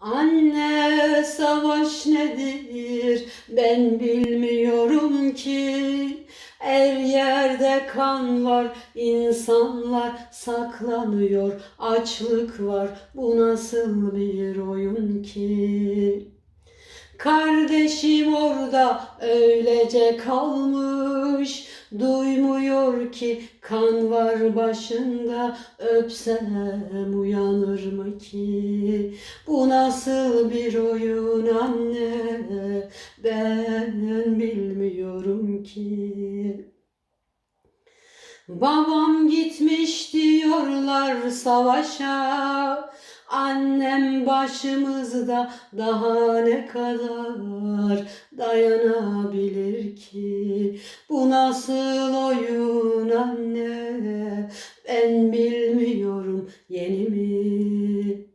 Anne savaş nedir? Ben bilmiyorum ki. Her yerde kan var insanlar saklanıyor Açlık var. Bu nasıl bir oyun ki? Kardeşim orada öylece kalmış Duymuyor ki kan var başında Öpsem uyanır mı ki? Bu nasıl bir oyun anne? Ben bilmiyorum ki. Babam gitmiş diyorlar savaşa. Annem başımızda daha ne kadar dayanabilir ki? Nasıl oyun anne? Ben bilmiyorum yeni mi?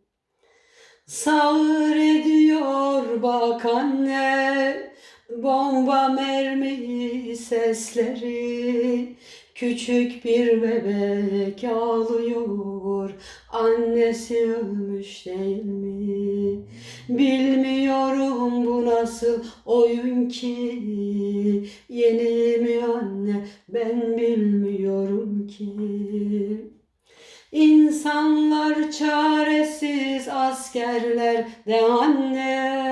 Sağır ediyor bak anne Bomba mermi sesleri Küçük bir bebek ağlıyor. Annesi ölmüş değil mi? Bilmiyorum bu nasıl oyun ki. Yeni mi anne? Ben bilmiyorum ki. İnsanlar çaresiz askerler de anne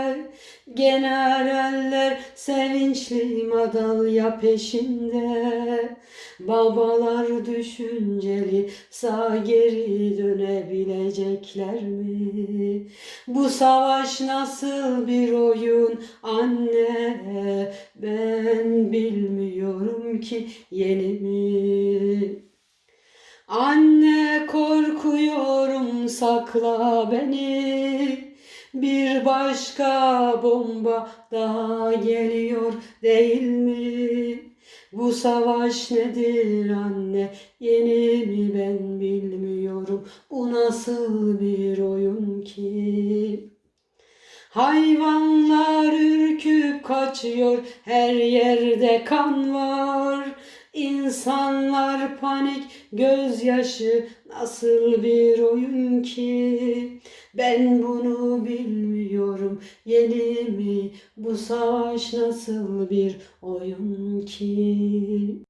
Generaller sevinçli madalya peşinde Babalar düşünceli sağ geri dönebilecekler mi? Bu savaş nasıl bir oyun anne Ben bilmiyorum ki yeni mi? Anne korkuyorum sakla beni bir başka bomba daha geliyor değil mi? Bu savaş nedir anne? Yeni mi ben bilmiyorum. Bu nasıl bir oyun ki? Hayvanlar ürküp kaçıyor, her yerde kan var. İnsanlar panik, gözyaşı nasıl bir oyun ki? Ben bunu bilmiyorum, yeni mi? Bu savaş nasıl bir oyun ki?